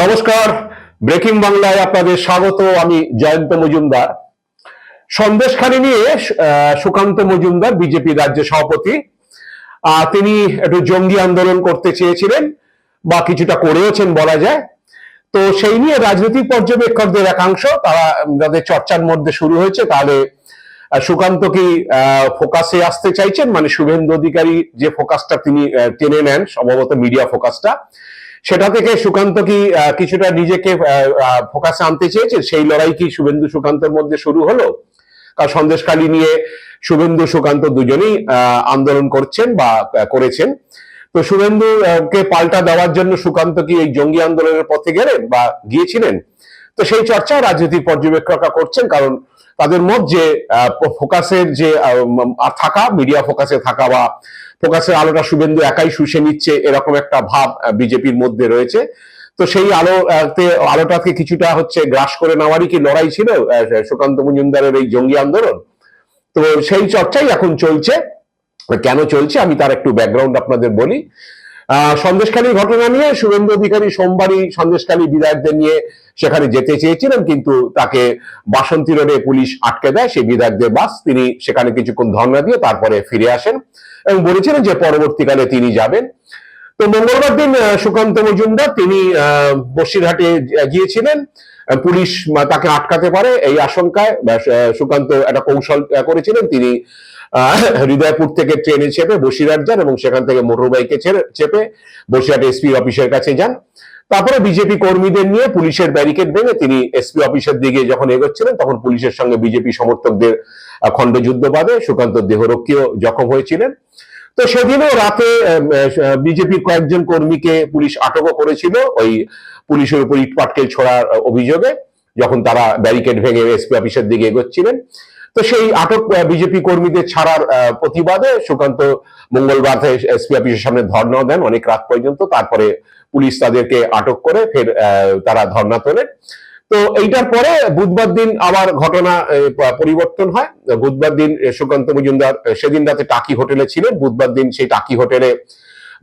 নমস্কার। ব্রেকিং বাংলায় আপনাদের স্বাগত। আমি জয়ন্ত মজুমদার। সন্দেশখানি নিয়ে সুকান্ত মজুমদার, বিজেপি রাজ্য সভাপতি। তিনি একটু জঙ্গি আন্দোলন করতে চেয়েছিলেন বা কিছুটা করেওছেন বলা যায়। তো সেই নিয়ে রাজনৈতিক পর্যবেক্ষকদের একাংশ, তারা যাদের চর্চার মধ্যে শুরু হয়েছে, তাহলে সুকান্ত কি ফোকাসে আসতে চাইছেন? মানে শুভেন্দু অধিকারী যে ফোকাসটা তিনি টেনে নেন, সম্ভবত মিডিয়া ফোকাসটা। সেটা থেকে সুকান্ত কি কিছুটা নিজেকে ফোকাসে আনতে চেয়েছে? সেই লড়াই কি শুভেন্দু সুকান্তের মধ্যে শুরু হলো? কারণ সন্দেশকালী নিয়ে শুভেন্দু সুকান্ত দুজনেই আন্দোলন করছেন বা করেছেন। তো শুভেন্দু কে পাল্টা দেওয়ার জন্য সুকান্ত কি এই জঙ্গি আন্দোলনের পথে গেলেন বা গিয়েছিলেন? তো সেই চর্চা রাজনৈতিক পর্যবেক্ষকরা করছেন, কারণ তাদের মত যে ফোকাসের যে থাকা মিডিয়া ফোকাসে থাকা বা ফোকাসের আলোটা শুভেন্দু একাই শুষে নিচ্ছে এরকম একটা ভাব বিজেপির মধ্যে রয়েছে। তো সেই আলো আহ, আলোটাকে কিছুটা হচ্ছে গ্রাস করে নেওয়ারই কি লড়াই ছিল সুকান্ত মজুমদারের এই জঙ্গি আন্দোলন? তো সেই চর্চাই এখন চলছে। কেন চলছে আমি তার একটু ব্যাকগ্রাউন্ড আপনাদের বলি। সন্দেশখালীর ঘটনা নিয়ে শুভেন্দু অধিকারী সোমবারই সন্দেশখালী বিধায়কদের নিয়ে সেখানে যেতে চেয়েছিলেন কিন্তু তাকে বাসন্তী রোডে পুলিশ আটকে দেয়। সেই বিধায়কদের বাস তিনি সেখানে কিছুক্ষণ ধর্ণা দিয়ে তারপরে ফিরে আসেন এবং বলেছিলেন যে পরবর্তীকালে তিনি যাবেন। তো মঙ্গলবার দিন সুকান্ত মজুমদার তিনি আহ, বসিরহাটে গিয়েছিলেন। পুলিশ তাকে আটকাতে পারে এই আশঙ্কায় সুকান্ত একটা কৌশল করেছিলেন। তিনি হৃদয়পুর থেকে ট্রেনে চেপে বসিরহাট যান এবং সেখান থেকে মোটর বাইকে চেপে বসিরহাট এসপি অফিসের কাছে যান। তারপরে বিজেপি কর্মীদের নিয়ে পুলিশের ব্যারিকেড ভেঙে তিনি এসপি অফিসের দিকে যখন এগোচ্ছিলেন, তখন পুলিশের সঙ্গে বিজেপি সমর্থকদের খণ্ডযুদ্ধ বাদে সুকান্ত দেহরক্ষীও জখম হয়েছিলেন। তো সেদিনও রাতে বিজেপির কয়েকজন কর্মীকে পুলিশ আটকও করেছিল ওই পুলিশের উপর ইট পাটকেল ছোড়ার অভিযোগে, যখন তারা ব্যারিকেড ভেঙে এসপি অফিসের দিকে এগোচ্ছিলেন। তো সেই আটক বিজেপি কর্মীদের ছাড়ার প্রতিবাদে সুকান্ত মঙ্গলবার এসপি অফিসের সামনে ধর্ণাও দেন অনেক রাত পর্যন্ত। তারপরে পুলিশ তাদেরকে আটক করে ফের তারা ধর্ণা তোলেন। তো এইটার পরে বুধবার দিন আবার ঘটনা পরিবর্তন হয়। বুধবার দিন সুকান্ত মজুমদার সেদিন রাতে টাকি হোটেলে ছিলেন। বুধবার দিন সেই টাকি হোটেলে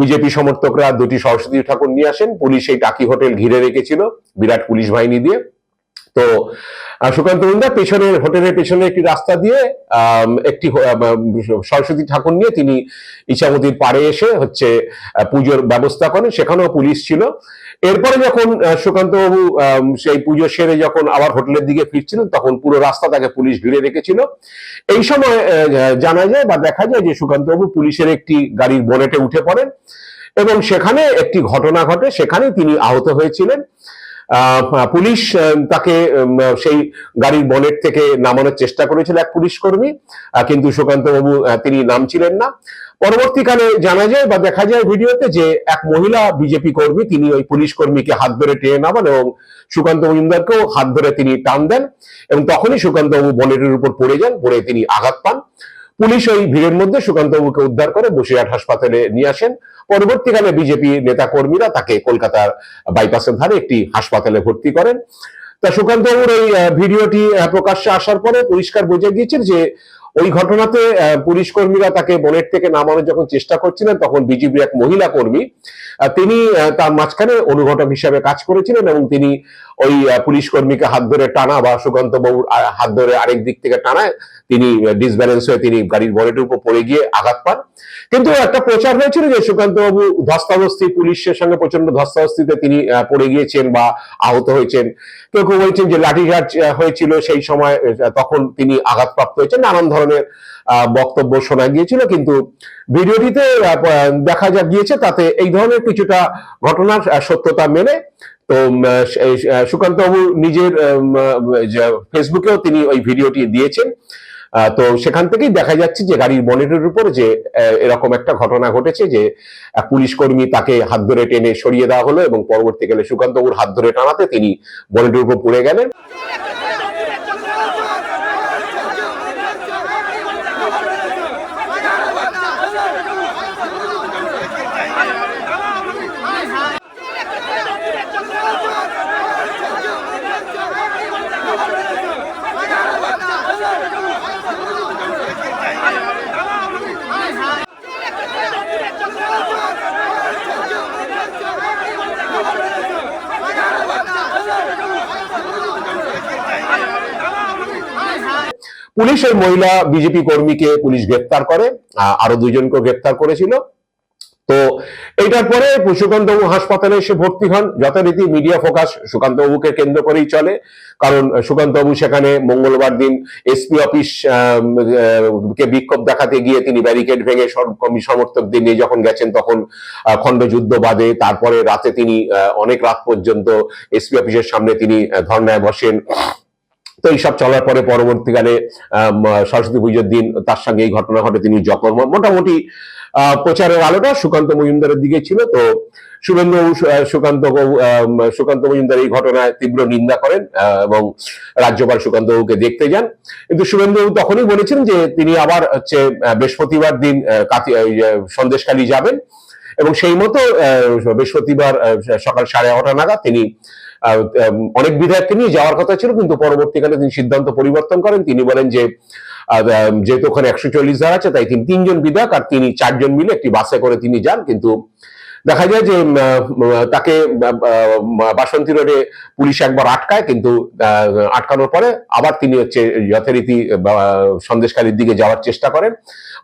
বিজেপি সমর্থকরা দুটি সরস্বতী ঠাকুর নিয়ে আসেন। পুলিশ সেই টাকি হোটেল ঘিরে রেখেছিল, বিরাট পুলিশ বাহিনী দিয়ে। তো সুকান্ত মজুমদার পেছনের হোটেলের পেছনে একটি রাস্তা দিয়ে একটি সরস্বতী ঠাকুর নিয়ে তিনি ইছামতির পাড়ে এসে হচ্ছে পুজোর ব্যবস্থা করেন। সেখানেও পুলিশ ছিল। এরপরে যখন আহ, সুকান্ত বাবু সেই পুজো সেরে যখন আবার হোটেলের দিকে ফিরছিলেন তখন পুরো রাস্তা তাকে পুলিশ ঘিরে রেখেছিল। এই সময় জানা যায় বা দেখা যায় যে সুকান্ত বাবু পুলিশের একটি গাড়ির বনেটে উঠে পড়েন এবং সেখানে একটি ঘটনা ঘটে। সেখানে তিনি আহত হয়েছিলেন। পুলিশ তাকে সেই গাড়ির বনেট থেকে নামানোর চেষ্টা করেছিল এক পুলিশ কর্মী কিন্তু সুকান্ত বাবু তিনি নামছিলেন না। পরবর্তীকালে জানা যায় বা দেখা যায় ভিডিওতে যে এক মহিলা বিজেপি কর্মী, তিনি ওই পুলিশ কর্মীকে হাত ধরে টেনে নামান এবং সুকান্ত মজুমদারকেও হাত ধরে তিনি টান দেন এবং তখনই সুকান্ত বাবু বনেটের উপর পড়ে যান, পড়ে তিনি আঘাত পান। পুলিশ ওই ভিড়ের মধ্যে সুকান্ত বাবুকে উদ্ধার করে বসিরহাট হাসপাতালে নিয়ে আসেন। পরবর্তীকালে বিজেপি নেতা কর্মীরা তাকে কলকাতার বাইপাসের ধারে একটি হাসপাতালে ভর্তি করেন। তা সুকান্ত বাবুর এই ভিডিওটি প্রকাশ্যে আসার পরে পরিষ্কার বোঝা গিয়েছে যে ওই ঘটনাতে পুলিশ কর্মীরা তাকে বনেট থেকে নামানোর যখন চেষ্টা করছিলেন, তখন বিজেপির এক মহিলা কর্মী তিনি তার মাঝখানে অনুঘটক হিসাবে কাজ করেছিলেন এবং তিনি ওই পুলিশ কর্মীকে হাত ধরে টানা বা সুকান্ত বাবুর হাত ধরে আরেক দিক থেকে টানায় তিনি ডিসব্যালেন্স হয়ে তিনি গাড়ির বনেটের উপর পড়ে গিয়ে আঘাত পান। কিন্তু একটা প্রচার হয়েছিল যে সুকান্ত বাবু ধস্তাধস্তি পুলিশের সঙ্গে প্রচণ্ড ধস্তাধস্তিতে তিনি পড়ে গিয়েছেন বা আহত হয়েছেন। কেউ কেউ বলছেন যে আহ, হয়েছিল সেই সময় তখন তিনি আঘাতপ্রাপ্ত হয়েছেন। নানান ধরনের বক্তব্য শোনা গিয়েছিল কিন্তু ভিডিওটিতে দেখা যা গিয়েছে তাতে এই ধরনের কিছুটা ঘটনার সত্যতা মেনে তো সুকান্ত বাবু নিজের ফেসবুকেও তিনি ওই ভিডিওটি দিয়েছেন। তো সেখান থেকেই দেখা যাচ্ছে যে গাড়ির বনেটের উপর যে এরকম একটা ঘটনা ঘটেছে যে পুলিশ কর্মী তাকে হাত ধরে টেনে সরিয়ে দেওয়া হলো এবং পরবর্তীকালে সুকান্ত বাবুর হাত ধরে টানাতে তিনি বনেটের উপর পড়ে গেলেন। পুলিশ ওই মহিলা বিজেপি কর্মীকে পুলিশ গ্রেপ্তার করে আরও দুজনকে গ্রেপ্তার করেছিল। তো এইটার পরে সুকান্ত বাবু হাসপাতালে এসে ভর্তি হন। যথারীতি মিডিয়া ফোকাস সুকান্ত বাবুকে কেন্দ্র করেই চলে। কারণ সুকান্তবাবু সেখানে মঙ্গলবার দিন এসপি অফিস কে বিক্ষোভ দেখাতে গিয়ে তিনি ব্যারিকেড ভেঙে সমর্থকদের নিয়ে যখন গেছেন তখন খণ্ডযুদ্ধ বাদে তারপরে রাতে তিনি অনেক রাত পর্যন্ত এসপি অফিসের সামনে তিনি ধর্নায় বসেন। তো এইসব চলার পরে পরবর্তীকালে সরস্বতী পুজোর দিন তার সঙ্গে এই ঘটনা ঘটে, তিনি হন। মোটামুটি প্রচারের আলোটা সুকান্ত মজুমদারের দিকে ছিল তো শুভেন্দু সুকান্ত সুকান্ত মজুমদার এই ঘটনায় তীব্র নিন্দা করেন এবং রাজ্যপাল সুকান্ত বাবুকে দেখতে যান কিন্তু শুভেন্দু তখনই বলেছেন যে তিনি আবার হচ্ছে বৃহস্পতিবার দিন কাতি সন্দেশখালী যাবেন এবং সেই মতো বৃহস্পতিবার সকাল সাড়ে এগারোটা নাগাদ তিনি অনেক বিধায়ককে নিয়ে যাওয়ার কথা ছিল কিন্তু পরবর্তীকালে তিনি সিদ্ধান্ত পরিবর্তন করেন। তিনি বলেন যে যেহেতু ওখানে একশো চল্লিশ ধারা আছে তাই তিনি তিনজন বিধায়ক আর তিনি চারজন মিলে একটি বাসে করে তিনি যান। কিন্তু দেখা যায় যে তাকে বাসন্তী রোডে পুলিশ একবার আটকায় কিন্তু আটকানোর পরে আবার তিনি হচ্ছে যথারীতি আহ, সন্দেশকালীর দিকে যাওয়ার চেষ্টা করেন।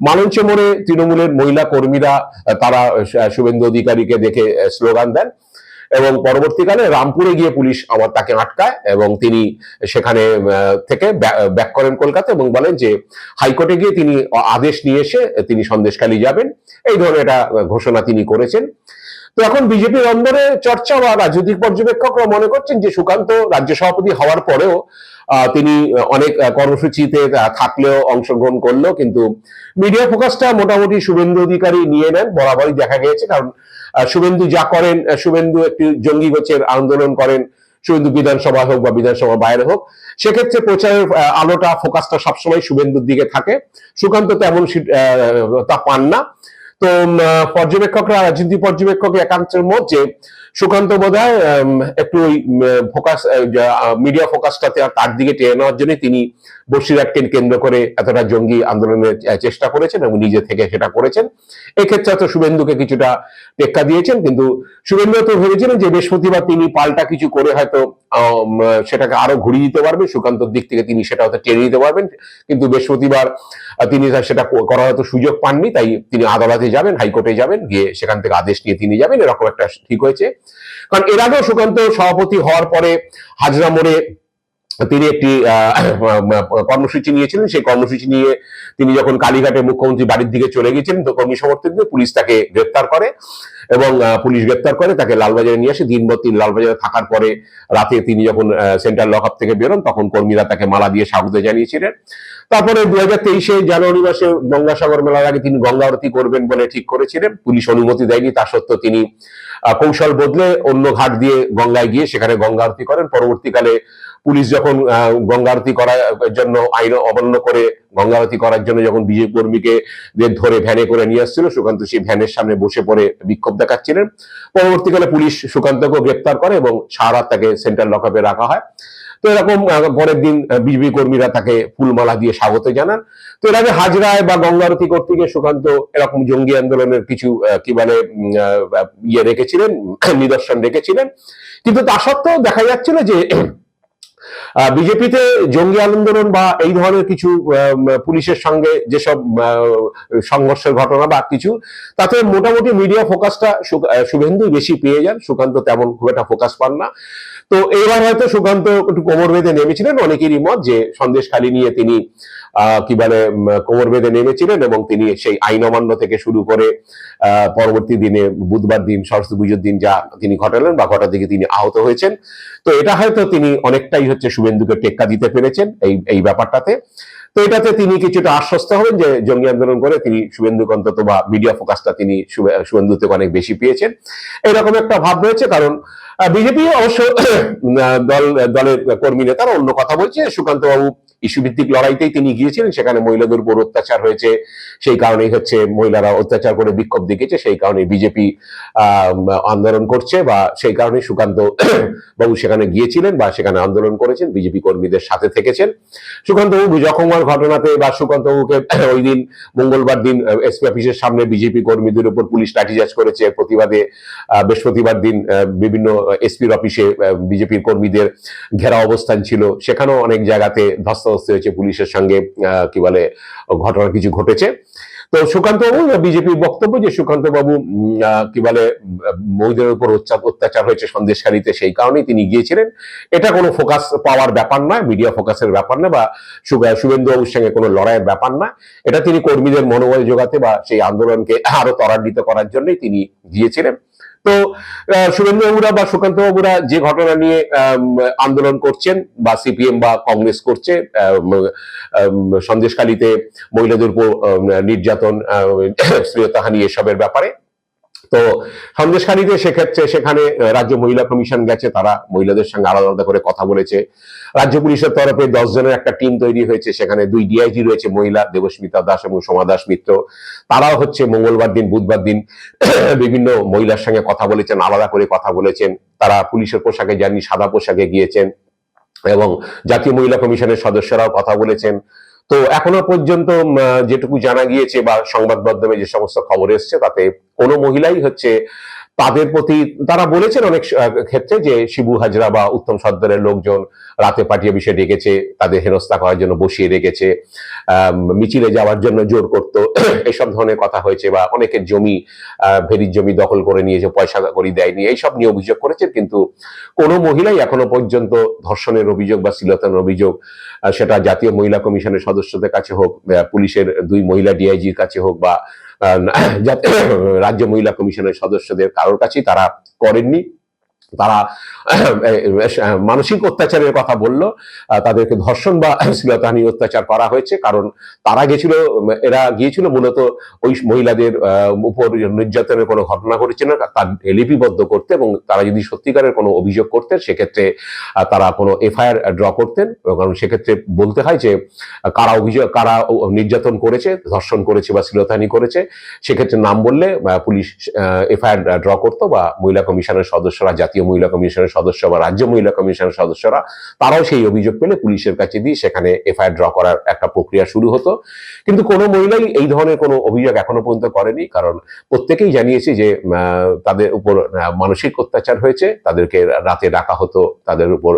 মালঞ্চ মোড়ে তৃণমূলের মহিলা কর্মীরা তারা শুভেন্দু অধিকারীকে দেখে স্লোগান দেন। এবং পরবর্তীকালে রামপুরে গিয়ে পুলিশ আবার তাকে আটকায় এবং তিনি সেখানে থেকে ব্যাক করেন কলকাতা এবং বলেন যে হাইকোর্টে গিয়ে তিনি আদেশ নিয়ে এসে তিনি সন্দেশখালী যাবেন। এই ধরনের একটা ঘোষণা তিনি করেছেন। তো এখন বিজেপির অন্দরে চর্চা বা রাজনৈতিক পর্যবেক্ষকরা মনে করছেন যে সুকান্ত রাজ্য সভাপতি হওয়ার পরেও তিনি অনেক কর্মসূচিতে থাকলেও অংশগ্রহণ করলেও কিন্তু মিডিয়া ফোকাসটা মোটামুটি শুভেন্দু অধিকারী নিয়ে নেন, বরাবরই দেখা গিয়েছে, কারণ শুভেন্দু যা করেন শুভেন্দু একটি জঙ্গি গোছের আন্দোলন করেন, শুভেন্দু বিধানসভা হোক বা বিধানসভা বাইরে হোক, সেক্ষেত্রে প্রচারের আলোটা ফোকাসটা সবসময় শুভেন্দুর দিকে থাকে, সুকান্ত তেমন তা পান না, তো পর্যবেক্ষকরা, রাজনীতি পর্যবেক্ষক একাংশের মধ্যে সুকান্ত বোধহয় একটু ওই ফোকাস মিডিয়া ফোকাসটাতে তার দিকে টেনে নেওয়ার জন্য তিনি বসিরহাটকে কেন্দ্র করে এতটা জঙ্গি আন্দোলনের চেষ্টা করেছেন এবং নিজে থেকে সেটা করেছেন। এক্ষেত্রে হয়তো শুভেন্দুকে কিছুটা টেক্কা দিয়েছেন, কিন্তু শুভেন্দু তো ভেবেছিলেন যে বৃহস্পতিবার তিনি পাল্টা কিছু করে হয়তো সেটাকে আরও ঘুরিয়ে দিতে পারবেন, সুকান্তর দিক থেকে তিনি সেটা হয়তো টেনে দিতে পারবেন, কিন্তু বৃহস্পতিবার তিনি সেটা করার হয়তো সুযোগ পাননি, তাই তিনি আদালতে যাবেন, হাইকোর্টে যাবেন, গিয়ে সেখান থেকে আদেশ নিয়ে তিনি যাবেন, এরকম একটা ঠিক হয়েছে। কারণ এর আগেও সুকান্ত সভাপতি হওয়ার পরে হাজরা মোড়ে তিনি একটি কর্মসূচি নিয়েছিলেন। সেই কর্মসূচি নিয়ে তিনি যখন কালীঘাটে মুখ্যমন্ত্রী বাড়ির দিকে চলে গেছিলেন, তো কর্মী সমর্থকদের পুলিশ তাকে গ্রেপ্তার করে এবং পুলিশ গ্রেপ্তার করে তাকে লালবাজারে নিয়ে আসে। দিনভর তিনি লালবাজারে থাকার পরে রাতে তিনি যখন সেন্ট্রাল লকআপ থেকে বেরোন, তখন কর্মীরা তাকে মালা দিয়ে স্বাগত জানিয়েছিলেন। তারপরে দু হাজার তেইশে জানুয়ারি মাসে গঙ্গাসাগর মেলার আগে তিনি গঙ্গা আরতি করবেন বলে ঠিক করেছিলেন। পুলিশ অনুমতি দেয়নি, তা সত্ত্বেও তিনি কৌশল বদলে অন্য ঘাট দিয়ে গঙ্গায় গিয়ে সেখানে গঙ্গা আরতি করেন। পরবর্তীকালে পুলিশ যখন গঙ্গা আরতি করার জন্য আইন অমান্য করে গঙ্গা আরতি করার জন্য যখন বিজেপি কর্মীকে ধরে ভ্যানে করে নিয়ে আসছিল, সুকান্ত সেই ভ্যানের সামনে বসে পড়ে বিক্ষোভ দেখাচ্ছিলেন। পরবর্তীকালে পুলিশ সুকান্তকে গ্রেপ্তার করে এবং সারা রাত তাকে সেন্ট্রাল লকআপে রাখা হয়। তো এরকম পরের দিন বিজেপি কর্মীরা তাকে ফুলমালা দিয়ে স্বাগত জানান। তো এর আগে হাজরায় বা গঙ্গা আরতি করতে গিয়ে সুকান্ত এরকম জঙ্গি আন্দোলনের কিছু কি বলে ইয়ে রেখেছিলেন, নিদর্শন রেখেছিলেন। কিন্তু তা সত্ত্বেও দেখা যাচ্ছিল যে বিজেপিতে জঙ্গি আন্দোলন বা এই ধরনের কিছু পুলিশের সঙ্গে যেসব সংঘর্ষের ঘটনা বা কিছু, তাতে মোটামুটি মিডিয়া ফোকাসটা শুভেন্দুই বেশি পেয়ে যান। সুকান্ত তেমন খুব একটা ফোকাস পান না। তো এইবার হয়তো সুকান্ত একটু কোমর বেঁধে নেমেছিলেন, অনেকেরই মত যে সন্দেশখালী নিয়ে তিনি কি বলে কোমর বেঁধে নেমেছিলেন এবং তিনি সেই আইন অমান্য থেকে শুরু করে পরবর্তী দিনে বুধবার দিন, সরস্বতী পুজোর দিন যা তিনি ঘটালেন বা ঘটার দিকে তিনি আহত হয়েছেন। তো এটা হয়তো তিনি অনেকটাই হচ্ছে শুভেন্দুকে টেক্কা দিতে পেরেছেন এই এই ব্যাপারটাতে। তো এটাতে তিনি কিছুটা আশ্বস্ত হবেন যে জঙ্গি আন্দোলন করে তিনি শুভেন্দু অন্তত বা মিডিয়া ফোকাসটা তিনি শুভে- শুভেন্দু থেকে অনেক বেশি পেয়েছেন। এরকম একটা ভাব রয়েছে কারণ বিজেপি অবশ্য, দল, দলের কর্মী নেতারা অন্য কথা বলছে। সুকান্ত বাবু ইস্যু ভিত্তিক লড়াইতেই তিনি গিয়েছিলেন, সেখানে মহিলাদের উপর অত্যাচার হয়েছে, সেই কারণেই হচ্ছে মহিলারা অত্যাচার করে বিক্ষোভ দেখিয়েছে, সেই কারণে বিজেপি আন্দোলন করছে বা সেই কারণে সুকান্ত বাবু সেখানে গিয়েছিলেন বা সেখানে আন্দোলন করেছেন, বিজেপি কর্মীদের সাথে থেকেছেন। সুকান্ত বাবু জখমার ঘটনাতে বা সুকান্ত বাবুকে ওই দিন মঙ্গলবার দিন এসপি অফিসের সামনে বিজেপি কর্মীদের উপর পুলিশ লাঠিচার্জ করেছে প্রতিবাদে বৃহস্পতিবার দিন বিভিন্ন এসপির অফিসে বিজেপির কর্মীদের ঘেরা অবস্থান ছিল, সেখানেও অনেক জায়গাতে ধস্ত ধস্তাধস্তি হয়েছে পুলিশের সঙ্গে কি বলে ঘটনা কিছু ঘটেছে। তো সুকান্ত বাবু বিজেপির বক্তব্য যে সুকান্ত বাবু কি বলে, মহিলাদের উপর অত্যাচার হয়েছে সন্দেশকারীতে সেই কারণেই তিনি গিয়েছিলেন। এটা কোনো ফোকাস পাওয়ার ব্যাপার নয়, মিডিয়া ফোকাসের ব্যাপার না বা শুভেন্দু বাবুর সঙ্গে কোনো লড়াইয়ের ব্যাপার না এটা তিনি কর্মীদের মনোবল যোগাতে বা সেই আন্দোলনকে আরও ত্বরান্বিত করার জন্যই তিনি গিয়েছিলেন। তো শুভেন্দু বাবুরা বা সুকান্ত বাবুরা যে ঘটনা নিয়ে আন্দোলন করছেন বা সিপিএম বা কংগ্রেস করছে সন্দেশকালীতে মহিলাদের উপর নির্যাতন আহ, শ্লীলতাহানি এসবের ব্যাপারে তো সন্দেশখালীতে সেক্ষেত্রে সেখানে রাজ্য মহিলা কমিশন গেছে, তারা মহিলাদের সঙ্গে আলাদা আলাদা করে কথা বলেছে। রাজ্য পুলিশের তরফে দশ জনের একটা টিম তৈরি হয়েছে, সেখানে দুই ডিআইজি রয়েছে, মহিলা দেবস্মিতা দাস এবং সোমা দাস মিত্র। তারাও হচ্ছে মঙ্গলবার দিন, বুধবার দিন বিভিন্ন মহিলার সঙ্গে কথা বলেছেন, আলাদা করে কথা বলেছেন। তারা পুলিশের পোশাকে যাননি সাদা পোশাকে গিয়েছেন এবং জাতীয় মহিলা কমিশনের সদস্যরাও কথা বলেছেন। তো এখনও পর্যন্ত যেটুকু জানা গিয়েছে বা সংবাদ মাধ্যমে যে সমস্ত খবর এসছে, তাতে কোনো মহিলাই হচ্ছে তাদের প্রতি তারা বলেছেন অনেক ক্ষেত্রে যে শিবু হাজরা বা উত্তম সর্দারের লোকজন রাতে পাঠিয়ে বিষয়ে ডেকেছে, তাদের হেনস্থা করার জন্য বসিয়ে রেখেছে মিছিলে যাওয়ার জন্য জোর করতো, এসব ধরনের কথা হয়েছে বা অনেকের জমি ভেরির জমি দখল করে নিয়েছে, পয়সা করি দেয়নি, এইসব নিয়ে অভিযোগ করেছে কিন্তু কোনো মহিলাই এখনও পর্যন্ত ধর্ষণের অভিযোগ বা শ্লীলতার অভিযোগ সেটা জাতীয় মহিলা কমিশনের সদস্যদের কাছে হোক পুলিশের দুই মহিলা ডিআইজির কাছে হোক বা রাজ্য মহিলা কমিশনের সদস্যদের কারোর কাছেই তারা করেননি। তারা মানসিক অত্যাচারের কথা বলল। তাদেরকে ধর্ষণ বা শ্লীলতাহানি অত্যাচার করা হয়েছে, কারণ তারা গেছিল এরা গিয়েছিল মূলত ওই মহিলাদের উপর নির্যাতনের কোনো ঘটনা ঘটেছে না, তার লিপিবদ্ধ করতে এবং তারা যদি সত্যিকারের কোনো অভিযোগ করতেন, সেক্ষেত্রে তারা কোনো এফআইআর ড্র করতেন। কারণ সেক্ষেত্রে বলতে হয় যে, কারা অভিযোগ, কারা নির্যাতন করেছে, ধর্ষণ করেছে বা শ্লীলতাহানি করেছে, সেক্ষেত্রে নাম বললে পুলিশ এফআইআর ড্র করতো বা মহিলা কমিশনের সদস্যরা জাতীয় মহিলা কমিশনের সদস্য বা রাজ্য মহিলা কমিশনের সদস্যরা, তারাও সেই অভিযোগ পেলে পুলিশের কাছে দিয়ে সেখানে এফআইআর ড্র করার একটা প্রক্রিয়া শুরু হতো। কিন্তু কোনো মহিলাই এই ধরনের কোনো অভিযোগ এখনও পর্যন্ত করেনি, কারণ প্রত্যেকেই জানিয়েছে যে তাদের উপর মানসিক অত্যাচার হয়েছে, তাদেরকে রাতে ডাকা হতো, তাদের উপর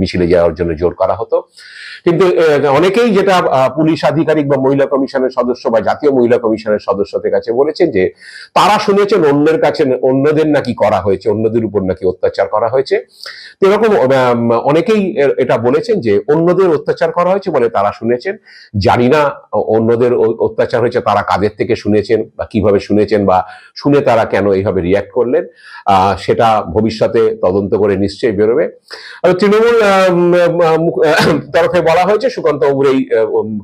মিছিলে যাওয়ার জন্য জোর করা হতো। কিন্তু অনেকেই যেটা পুলিশ আধিকারিক বা মহিলা কমিশনের সদস্য বা জাতীয় মহিলা কমিশনের সদস্যদের কাছে বলেছেন যে, তারা শুনেছেন অন্যের কাছে অন্যদের নাকি করা হয়েছে, অন্যদের উপর নাকি অত্যাচার করা হয়েছে। এরকম অনেকেই এটা বলেছেন যে, অন্যদের অত্যাচার করা হয়েছে বলে তারা শুনেছেন। জানি না অন্যদের অত্যাচার হয়েছে, তারা কাদের থেকে শুনেছেন বা কীভাবে শুনেছেন বা শুনে তারা কেন এইভাবে রিয়াক্ট করলেন। সেটা ভবিষ্যতে তদন্ত করে নিশ্চয়ই বেরোবে। তৃণমূল তরফে বলা হয়েছে সুকান্ত বাবুর এই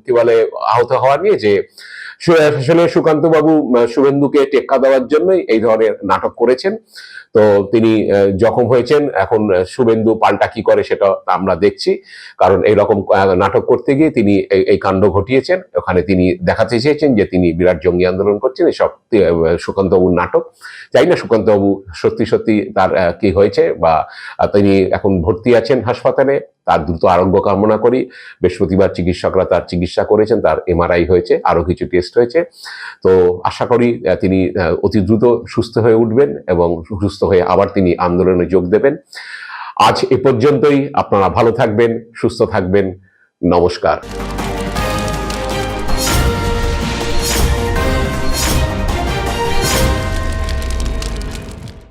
কি বলে, আহত হওয়া নিয়ে যে আসলে সুকান্ত বাবু শুভেন্দুকে টেক্কা দেওয়ার জন্যই এই ধরনের নাটক করেছেন। তো তিনি জখম হয়েছেন। এখন শুভেন্দু পাল্টা কি করে সেটা আমরা দেখছি। কারণ এইরকম নাটক করতে গিয়ে তিনি এই- কাণ্ড ঘটিয়েছেন। ওখানে তিনি দেখাতে চেয়েছেন যে তিনি বিরাট জঙ্গি আন্দোলন করছেন। এসব সুকান্ত বাবুর নাটক। জানি না সুকান্তবাবু সত্যি সত্যি তার কি হয়েছে বা তিনি এখন ভর্তি আছেন হাসপাতালে। তার দ্রুত আরোগ্য কামনা করি। বৃহস্পতিবার চিকিৎসকরা তার চিকিৎসা করেছেন। তার এমআরআই হয়েছে। আরও কিছু টেস্ট হয়েছে। তো আশা করি তিনি অতি দ্রুত সুস্থ হয়ে উঠবেন এবং সুস্থ হয়ে আবার তিনি আন্দোলনে যোগ দেবেন। আজ এ পর্যন্তই। আপনারা ভালো থাকবেন, সুস্থ থাকবেন। নমস্কার।